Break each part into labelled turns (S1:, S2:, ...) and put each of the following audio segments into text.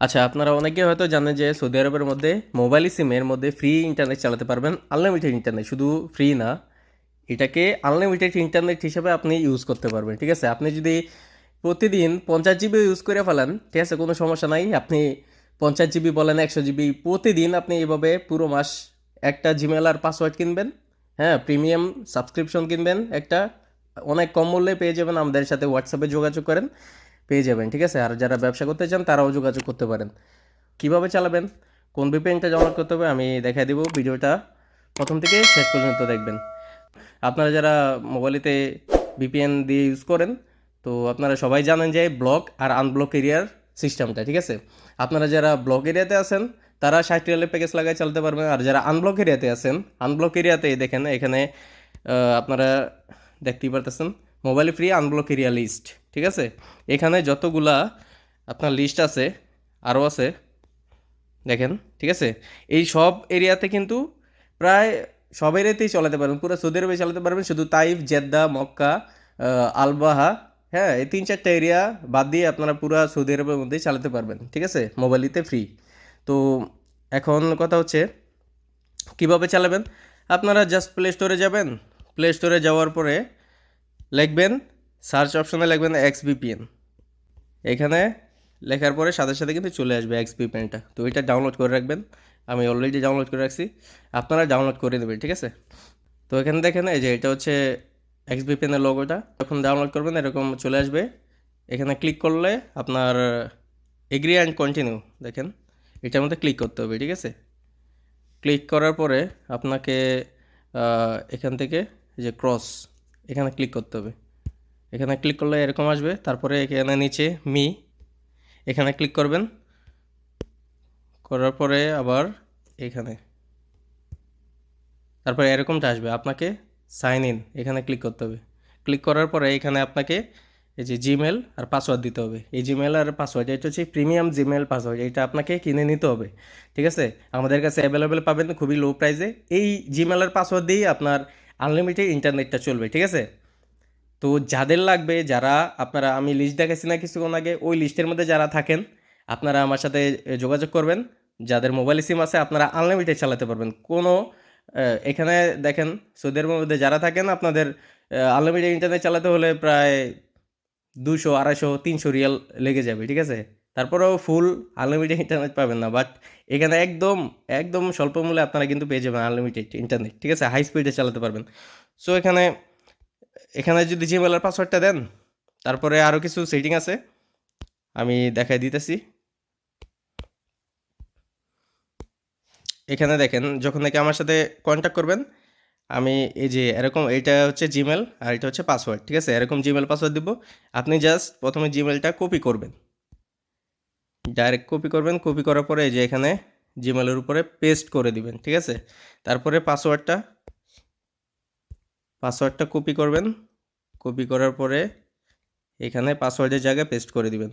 S1: আচ্ছা আপনারা অনেকে হয়তো জানেন যে সৌদি আরবের মধ্যে মোবাইল সিমের মধ্যে ফ্রি ইন্টারনেট চালাতে পারবেন, আনলিমিটেড ইন্টারনেট, শুধু ফ্রি না, এটাকে আনলিমিটেড ইন্টারনেট হিসেবে আপনি ইউজ করতে পারবেন, ঠিক আছে? আপনি যদি প্রতিদিন পঞ্চাশ জিবি ইউজ করে ফেলেন, ঠিক আছে? কোনো সমস্যা নাই, আপনি পঞ্চাশ জিবি বলেন, একশো জিবি, প্রতিদিন আপনি এভাবে পুরো মাস একটা জিমেল আর পাসওয়ার্ড কিনবেন হ্যাঁ? প্রিমিয়াম সাবস্ক্রিপশন কিনবেন একটা, অনেক কম মূল্যে পেয়ে যাবেন, আমাদের সাথে হোয়াটসঅ্যাপে যোগাযোগ করেন। পেয়ে যাবেন, ঠিক আছে? আর যারা ব্যবসা করতে চান, তারাও যোগাযোগ করতে পারেন। কীভাবে চালাবেন? কোন ভিপিএনটা ডাউনলোড করতে হবে, আমি দেখাই দেবো ভিডিওটা। প্রথম থেকে শেষ পর্যন্ত দেখবেন। আপনারা যারা মোবাইলেতে ভিপিএন দিয়ে ইউজ করেন, তো আপনারা সবাই জানেন যে ব্লক আর আনব্লক এরিয়ার সিস্টেমটা, ঠিক আছে? আপনারা যারা ব্লক এরিয়াতে আছেন, তারা ষাট রিয়ালের প্যাকেজ লাগাই চালাতে পারবেন। আর যারা আনব্লক এরিয়াতে আছেন আনব্লক এরিয়াতে দেখেন, এখানে আপনারা দেখতেই পারতেছেন। Mobile free unblock area list ঠিক আছে? এখানে যতগুলা আপনার লিস্ট আছে, আরও আছে, দেখেন, ঠিক আছে? এই সব এরিয়াতে কিন্তু প্রায় সব এরিয়াতেই চালাতে পারবেন, পুরো সৌদি আরবে চালাতে পারবেন, শুধু তাইফ, জেদ্দা, মক্কা আলবাহা হ্যাঁ এই তিন চারটা এরিয়া বাদ দিয়ে আপনারা পুরো সৌদি আরবের মধ্যেই চালাতে পারবেন, ঠিক আছে? মোবাইলিতে ফ্রি তো এখন কথা হচ্ছে, কীভাবে চালাবেন? আপনারা জাস্ট প্লে স্টোরে যাবেন প্লে স্টোরে যাওয়ার পরে লিখবেন সার্চ অপশনে লিখবেন এক্স ভিপিএন এখানে লেখার পরে সাথে সাথে কিন্তু চলে আসবে এক্স ভিপিএনটা তো এটা ডাউনলোড করে রাখবেন। আমি অলরেডি ডাউনলোড করে রাখছি। আপনারা ডাউনলোড করে নেবেন, ঠিক আছে? তো এখানে দেখেন, এই যে এটা হচ্ছে এক্স ভিপিএনের লোগোটা যখন ডাউনলোড করবেন, এরকম চলে আসবে। এখানে ক্লিক করলে আপনার এগ্রি অ্যান্ড কন্টিনিউ দেখেন? এটার মধ্যে ক্লিক করতে হবে, ঠিক আছে? ক্লিক করার পরে আপনাকে এখান থেকে যে ক্রস এখানে ক্লিক করতে হবে। এখানে ক্লিক করলে এরকম আসবে। তারপরে এখানে নিচে মি এখানে ক্লিক করবেন। করার পরে আবার এখানে। তারপরে এরকমটা আসবে। আপনাকে সাইন ইন এখানে ক্লিক করতে হবে। ক্লিক করার পরে এখানে আপনাকে এই যে জিমেল আর পাসওয়ার্ড দিতে হবে। এই জিমেল আর পাসওয়ার্ড এটা হচ্ছে প্রিমিয়াম জিমেল পাসওয়ার্ড এটা আপনাকে কিনে নিতে হবে। ঠিক আছে? আমাদের কাছে অ্যাভেলেবেল পাবেন খুবই লো প্রাইসে এই জিমেল আর পাসওয়ার্ড দিয়েই আপনার আনলিমিটেড ইন্টারনেটটা চলবে, ঠিক আছে? তো যাদের লাগবে, যারা, আপনারা, আমি লিস্ট দেখাচ্ছি না কিছুক্ষণ আগে, ওই লিস্টের মধ্যে যারা থাকেন, আপনারা আমার সাথে যোগাযোগ করবেন। যাদের মোবাইল সিম আছে, আপনারা আনলিমিটেড চালাতে পারবেন। কোনো এখানে দেখেন, সৌদি আরবের মধ্যে যারা থাকেন, আপনাদের আনলিমিটেড ইন্টারনেট চালাতে হলে প্রায় দুশো আড়াইশো, তিনশো রিয়াল লেগে যাবে, ঠিক আছে? তারপরেও ফুল আনলিমিটেড ইন্টারনেট পাবেন না বাট এখানে একদম একদম স্বল্প মূল্যে আপনারা কিন্তু পেয়ে যাবেন আনলিমিটেড ইন্টারনেট ঠিক আছে? হাই স্পিডে চালাতে পারবেন। সো এখানে এখানে যদি জিমেলের পাসওয়ার্ডটা দেন, তারপরে আরও কিছু সেটিং আছে, আমি দেখাই দিতেছি। এখানে দেখেন, যখন নাকি আমার সাথে কন্ট্যাক্ট করবেন, আমি এই যে এরকম এটা হচ্ছে জিমেল আর এটা হচ্ছে পাসওয়ার্ড ঠিক আছে? এরকম জিমেল পাসওয়ার্ড দিব, আপনি জাস্ট প্রথমে জিমেলটা কপি করবেন। ডাইরেক্ট কপি করবেন কপি করার পরে এই যে এখানে জিমেলের উপরে পেস্ট করে দিবেন, ঠিক আছে? তারপরে পাসওয়ার্ডটা পাসওয়ার্ডটা কপি করবেন কপি করার পরে এখানে পাসওয়ার্ডের জায়গায় পেস্ট করে দিবেন।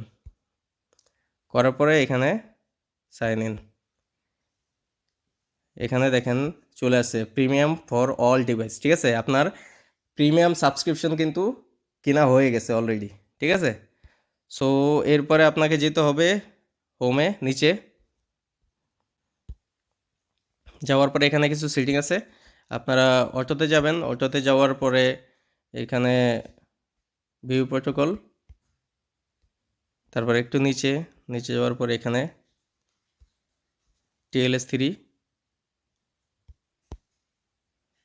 S1: করার পরে এখানে সাইন ইন এখানে দেখেন চলে আসছে প্রিমিয়াম ফর অল ডিভাইস ঠিক আছে? আপনার প্রিমিয়াম সাবস্ক্রিপশন কিন্তু কিনা হয়ে গেছে অলরেডি ঠিক আছে? সো এরপরে আপনাকে যেতে হবে হোমে, নিচে। যাওয়ার পরে এখানে কিছু সিটিং আছে। আপনারা অটোতে যাবেন। অটোতে যাওয়ার পরে এখানে ভিউ প্রোটোকল। তারপর একটু নিচে। নিচে যাওয়ার পরে এখানে টিএলএস থ্রি।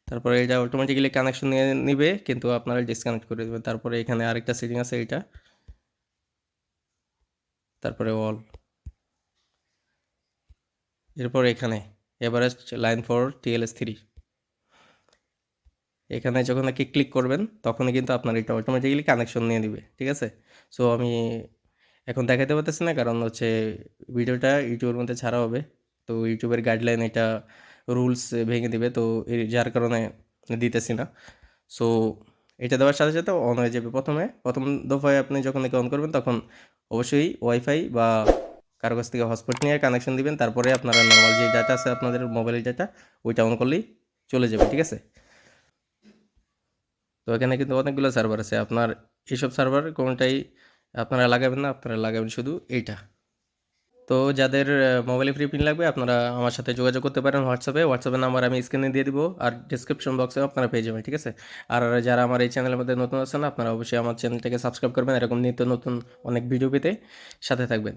S1: তারপরে এটা অটোমেটিক্যালি কানেকশন নিয়ে নিবে, কিন্তু আপনারা ডিসকানেক্ট করে দেবেন। তারপরে এখানে আরেকটা সিটিং আছে এটা তারপরে অল এরপর এখানে Everest line for TLS three এখানে যখন নাকি ক্লিক করবেন, তখনই কিন্তু আপনার এটা অটোমেটিক্যালি কানেকশন নিয়ে দিবে ঠিক আছে? সো আমি এখন দেখাতে পারতেছি না, কারণ হচ্ছে ভিডিওটা ইউটিউবের মধ্যে ছাড়া হবে। তো ইউটিউবের গাইডলাইন এটা রুলস ভেঙে দিবে, তো যার কারণে দিতেছি না। সো এটা দেওয়ার সাথে সাথে অন হয়ে যাবে প্রথমে। প্রথম দফায় আপনি যখন অন করবেন, তখন অবশ্যই ওয়াইফাই বা কারও কাছ থেকে হটস্পট নিয়ে কানেকশন দিবেন, তারপরে আপনারা নর্মাল যে ডাটা আছে আপনাদের মোবাইলের ডাটা ওইটা অন করলেই চলে যাবে, ঠিক আছে? তো এখানে কিন্তু অনেকগুলো সার্ভার আছে, আপনার এইসব সার্ভার কোনটাই আপনারা লাগাবেন না, আপনারা লাগাবেন শুধু এইটা। তো যাদের মোবাইলে ফ্রি পিন লাগবে, আপনারা আমার সাথে যোগাযোগ করতে পারেন হোয়াটসঅ্যাপে হোয়াটসঅ্যাপের নাম্বার আমি স্ক্রিনে দিয়ে দিব আর ডিসক্রিপশন বক্সেও আপনারা পেয়ে যাবেন, ঠিক আছে? আর যারা আমার এই চ্যানেলের মধ্যে নতুন আছেন, আপনারা অবশ্যই আমার চ্যানেলটাকে সাবস্ক্রাইব করবেন, এরকম নিত্য নতুন অনেক ভিডিও পেতে সাথে থাকবেন।